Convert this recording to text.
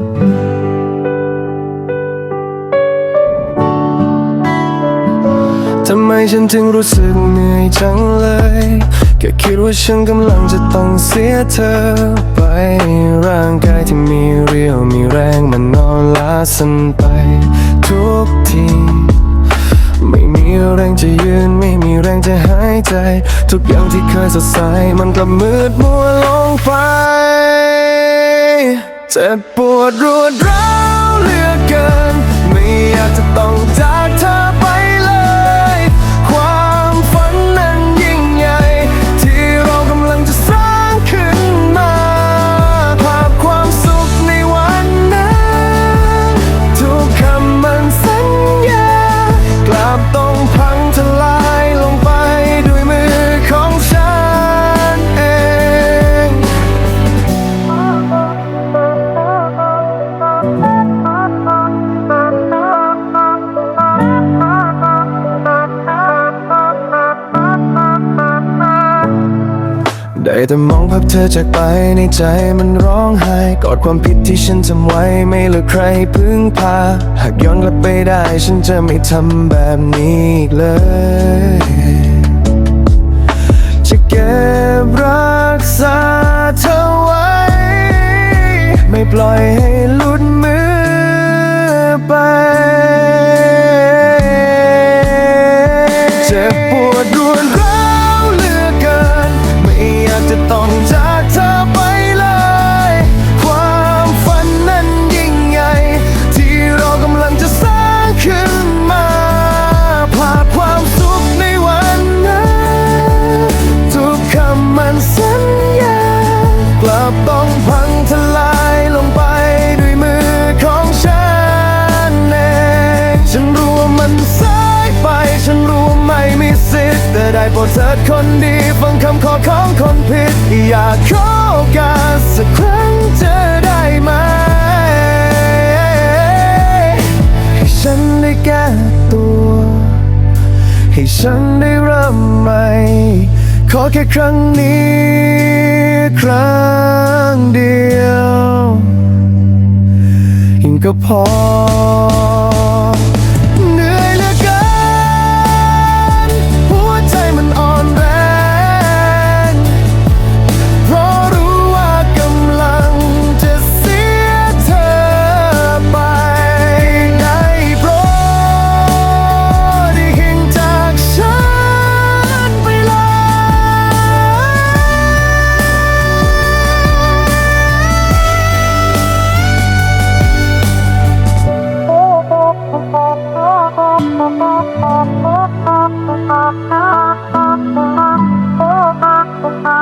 ทำไมฉันถึงรู้สึกเหนื่อยจังเลยแค่คิดว่าฉันกำลังจะต้องเสียเธอไป ร่างกายที่มีเรียวมีแรงมันนอนลาสันไป ทุกที ไม่มีแรงจะยืนไม่มีแรงจะหายใจ ทุกอย่างที่เคยสดใสมันกลับมืดมัวลงไป เจ็บปวดรวดร้าว ได้แต่มองภาพเธอจากไปในใจมันร้องไห้กอดความผิดที่ฉันทำไว้ไม่เหลือใครพึ่งพา หากย้อนกลับไปได้ฉันจะไม่ทำแบบนี้อีกเลย จะเก็บรักษาเธอไว้ ไม่ปล่อยให้ลุ ได้โปรดเถิดคนดีฟังคำขอของคนผิด อยากขอโอกาสสักครั้งจะได้ไหมให้ฉันได้แก้ตัว ให้ฉันได้เริ่มใหม่ ขอแค่ครั้งนี้ครั้งเดียวยิ่งก็พอ Thank you.